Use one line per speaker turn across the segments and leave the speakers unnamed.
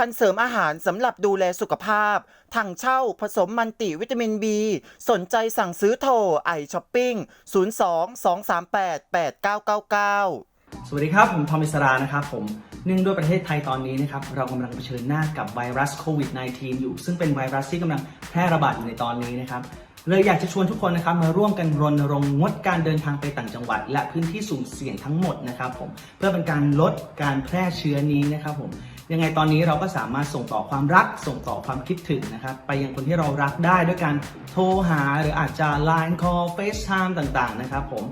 ลิตภัณฑ์เสริมอาหารสำหรับดูแลสุขภาพ ถังเช่าผสมมันติวิตามิน B สนใจสั่งซื้อโทรไอช้อปปิ้ง 02 238 8999
สวัสดีครับ ผมทอมอิสรานะครับผมเนื่องด้วยประเทศไทยตอนนี้นะครับเรากำลังเผชิญหน้ากับไวรัสโควิด -19 อยู่ ซึ่งเป็นไวรัสที่กำลังแพร่ระบาดอยู่ในตอนนี้นะครับเลยอยากจะชวนทุกคนนะครับมาร่วมกันรณรงค์งดการเดินทางไปต่างจังหวัด และพื้นที่สุ่มเสี่ยงทั้งหมดนะครับผมเพื่อเป็นการลดการแพร่เชื้อนี้นะครับผม ยังไงตอนนี้เราก็สามารถส่งต่อความรักส่งต่อความคิดถึงนะครับ ไปยังคนที่เรารักได้ด้วยการโทรหาหรืออาจจะ Line Call FaceTime ต่างๆ นะครับผม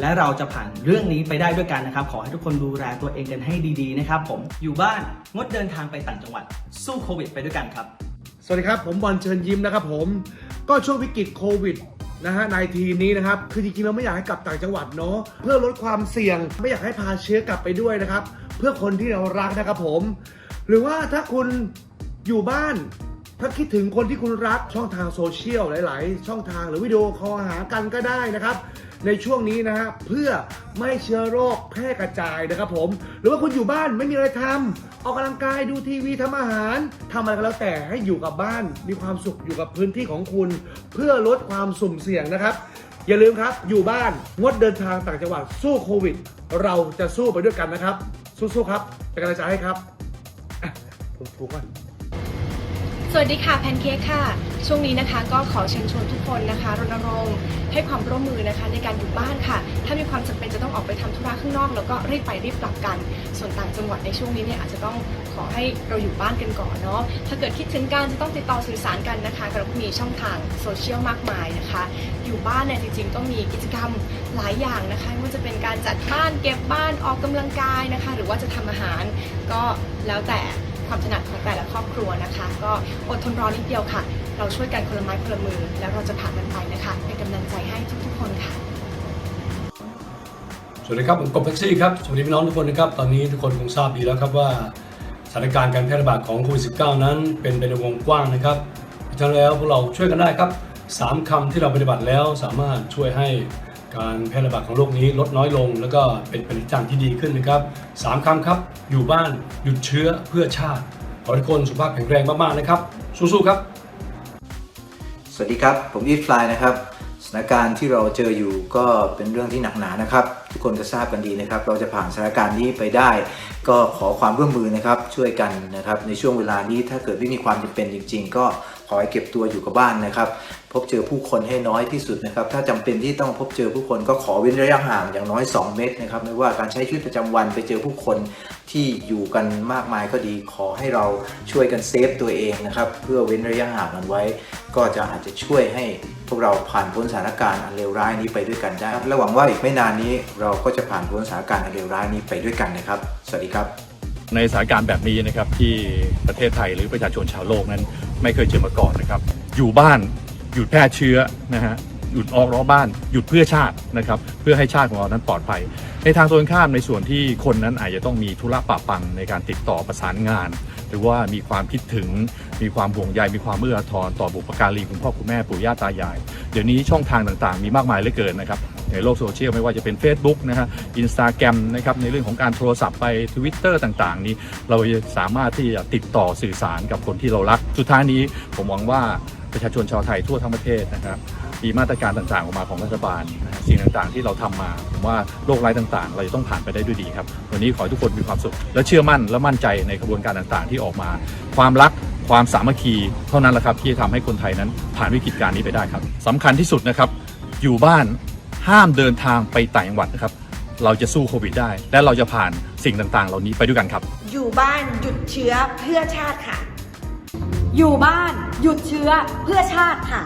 และเราจะผ่านเรื่องนี้ไปได้ด้วยกันนะครับ ขอให้ทุกคนดูแลตัวเองกันให้ดีๆนะครับผมอยู่บ้านงดเดินทางไปต่างจังหวัด สู้โควิดไปด้วยกันครับ
สวัสดีครับผมบอลเชิญยิ้มนะครับผมก็ช่วงวิกฤตโควิดนะฮะในทีนี้นะครับ คือจริงๆเราไม่อยากให้กลับต่างจังหวัดเนาะเพื่อลดความเสี่ยง ไม่อยากให้พาเชื้อกลับไปด้วยนะครับ เพื่อคนที่เรารักนะครับผม หรือว่าถ้าคุณอยู่บ้านถ้าคิดถึงคนที่คุณรักช่องทางโซเชียลหลาย ๆ ช่องทางหรือวิดีโอคอลหากันก็ได้นะครับ ในช่วงนี้นะฮะเพื่อไม่ให้เชื้อโรคแพร่กระจายนะครับผม หรือว่าคุณอยู่บ้านไม่มีอะไรทำออกกำลังกายดูทีวีทำอาหารทำอะไรก็แล้วแต่ให้อยู่กับบ้าน มีความสุขอยู่กับพื้นที่ของคุณ เพื่อลดความสุ่มเสี่ยงนะครับ อย่าลืมครับอยู่บ้านงดเดินทางต่างจังหวัดสู้โควิด เราจะสู้ไปด้วยกันนะครับ สู้ๆครับ เป็นกำลังใจให้ครับ ผมถูกก่อน
สวัสดีค่ะแพนเค้กค่ะ ช่วงนี้นะคะก็ขอเชิญชวนทุกคนนะคะรณรงค์ให้ความร่วมมือนะคะในการอยู่บ้านค่ะ ถ้ามีความจำเป็นจะต้องออกไปทำธุระข้างนอก แล้วก็รีบไปรีบกลับกัน ส่วนต่างจังหวัดในช่วงนี้เนี่ยอาจจะต้องขอให้เราอยู่บ้านกันก่อนเนาะถ้าเกิดคิดถึงการจะต้องติดต่อสื่อสารกันนะคะเราก็มีช่องทางโซเชียลมากมายนะคะ อยู่บ้านเนี่ยจริงๆ ก็มีกิจกรรมหลายอย่างนะคะไม่ว่าจะเป็นการจัดบ้านเก็บบ้านออกกำลังกายนะคะ หรือว่าจะทำอาหารก็แล้วแต่ ความถนัดของแต่ละครอบครัวนะคะ ก็อดทนรอนิดเดียวค่ะ เราช่วยกันคนละไม้คนละมือ แล้วเราจะผ่านมันไปนะคะเป็นกำลังใจให้ทุกๆคนค่ะ
สวัสดีครับผมกบแท็กซี่ครับสวัสดีพี่น้องทุกคนนะครับตอนนี้ทุกคนคงทราบดีแล้วครับว่าสถานการณ์การแพร่ระบาดของโควิด -19 นั้น เป็นไปในวงกว้างนะครับฉะนั้นแล้วพวกเราช่วยกันได้ครับสามคำที่เราปฏิบัติแล้วสามารถช่วยให้ การแพร่ระบาดของโรคนี้ลดน้อยลง แล้วก็เป็นปในทางที่ดีขึ้นนะครับสามคำครับ อยู่บ้านหยุดเชื้อเพื่อชาติขอทุกคนสุขภาพแข็งแรงมากๆนะครับ สู้ๆครับ
สวัสดีครับ ผมอีทฟลายนะครับสถานการณ์ที่เราเจออยู่ก็เป็นเรื่องที่หนักหนานะครับ ทุกคนก็ทราบกันดีนะครับ เราจะผ่านสถานการณ์นี้ไปได้ ก็ขอความร่วมมือนะครับช่วยกันนะครับในช่วงเวลานี้ถ้าเกิดไม่มีความจำเป็นจริง ๆ ก็ ขอให้เก็บตัวอยู่กับบ้านนะครับ พบเจอผู้คนให้น้อยที่สุดนะครับ ถ้าจำเป็นที่ต้องพบเจอผู้คนก็ขอเว้นระยะห่างอย่างน้อย 2 เมตรนะครับ ไม่ว่าการใช้ชีวิตประจำวันไปเจอผู้คนที่อยู่กันมากมายก็ดี ขอให้เราช่วยกันเซฟตัวเองนะครับ เพื่อเว้นระยะห่างกันไว้ ก็จะอาจจะช่วยให้พวกเราผ่านพ้นสถานการณ์อันเลวร้ายนี้ไปด้วยกันได้ครับและหวังว่าอีกไม่นานนี้เราก็จะผ่านพ้นสถานการณ์อันเลวร้ายนี้ไปด้วยกันนะครับ สวัสดีครับ
ในสถานการณ์แบบนี้นะครับที่ประเทศไทยหรือประชาชนชาวโลกนั้น ไม่เคยเจอมาก่อนนะครับ อยู่บ้านหยุดแพร่เชื้อนะฮะหยุดออกนอกบ้านหยุดเพื่อชาตินะครับเพื่อให้ชาติของเรานั้นปลอดภัย ในทางตรงข้ามในส่วนที่คนนั้นอาจจะต้องมีธุระปะปังในการติดต่อประสานงาน หรือว่ามีความคิดถึง มีความห่วงใยมีความเอื้ออาทรต่อบุปการีคุณพ่อคุณแม่ปู่ย่าตายาย เดี๋ยวนี้ช่องทางต่างๆ มีมากมายเหลือเกินนะครับ ในโลกโซเชียลไม่ว่าจะเป็น Facebook นะฮะอินสตาแกรมนะครับในเรื่องของการโทรศัพท์ไป Twitter ต่างๆ นี้เราสามารถที่จะติดต่อสื่อสารกับคนที่เรารัก สุดท้ายนี้ผมหวังว่าประชาชนชาวไทยทั่วทั้งประเทศนะครับมีมาตรการต่างๆออกมาของรัฐบาล สิ่งต่างๆที่เราทำมา ผมว่าโรคร้ายต่างๆ เราจะต้องผ่านไปได้ด้วยดีครับ วันนี้ขอให้ทุกคนมีความสุข และเชื่อมั่นและมั่นใจในกระบวนการต่างๆ ที่ออกมา ความรักความสามัคคีเท่านั้นแหละครับที่จะทำให้คนไทยนั้นผ่านวิกฤตการณ์นี้ไปได้ครับสำคัญที่สุดนะครับอยู่บ้าน ห้ามเดินทางไปต่างจังหวัดนะครับ เราจะสู้โควิดได้ และเราจะผ่านสิ่งต่างๆ เหล่านี้ไปด้วยกันครับ
อยู่บ้านหยุดเชื้อเพื่อชาติค่ะ
อยู่บ้านหยุดเชื้อเพื่อชาติค่ะ